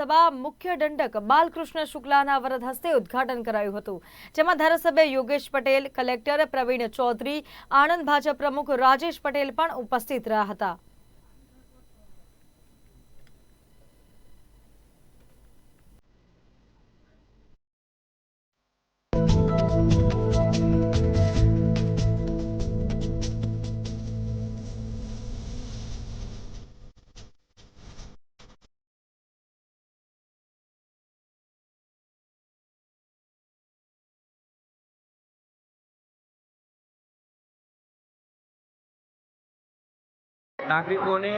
સભા મુખ્ય દંડક બાલકૃષ્ણ શુક્લાના વરદ હસ્તે ઉદ્ઘાટન કરાયું હતું, જેમાં ધારાસભ્ય યોગેશ પટેલ, કલેક્ટર પ્રવીણ ચૌધરી, આણંદ ભાજપ પ્રમુખ રાજેશ પટેલ પણ ઉપસ્થિત રહ્યા હતા. નાગરિકોને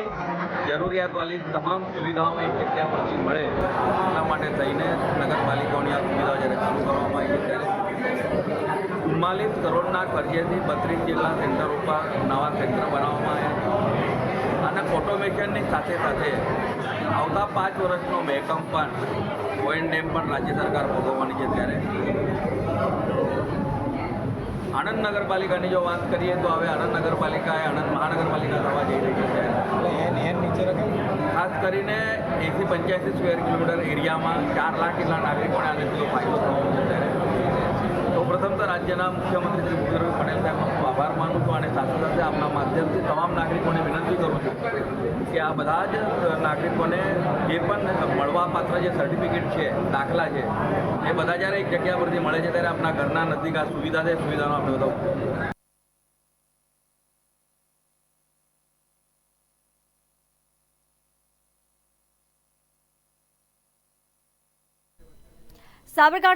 જરૂરિયાતવાળી તમામ સુવિધાઓ એક જગ્યા પરથી મળે એના માટે થઈને નગરપાલિકાઓની આ સુવિધાઓ જ્યારે ચાલુ કરવામાં આવી ત્યારે ચુમ્માલીસ કરોડના ખર્ચેથી બત્રીસ જેટલા સેન્ટર ઉપર નવા સેન્ટર બનાવવામાં આવ્યા. અને ઓટોમેશનની સાથે સાથે આવતા પાંચ વર્ષનો મહેકમ પણ ઓએન ડેમ પણ રાજ્ય સરકાર ભોગવવાની છે ત્યારે. આણંદ નગરપાલિકાની જો વાત કરીએ તો હવે આણંદ નગરપાલિકા એ આણંદ મહાનગરપાલિકા થવા જઈ રહી છે. ખાસ કરીને એસી પંચ્યાસી સ્ક્વેર કિલોમીટર એરિયામાં ચાર લાખ જેટલા નાગરિકોને આને ફાયદો થવાનો છે ત્યારે પ્રથમ તો રાજ્યના મુખ્યમંત્રી શ્રી ભૂપેન્દ્રભાઈ પટેલ સાહેબનો આભાર માનું છું અને સાથે સાથે આપના માધ્યમથી તમામ નાગરિકોને વિનંતી કરું છું. કે આ બધા જ નાગરિકોને જે પણ મળવાપાત્ર જે સર્ટિફિકેટ છે, દાખલા છે, એ બધા જ્યારે એક જગ્યા પરથી મળે છે, ત્યારે આપણા ઘરના નજીક આ સુવિધા છે, સુવિધાનો આપણે બધા સાબરકાંઠા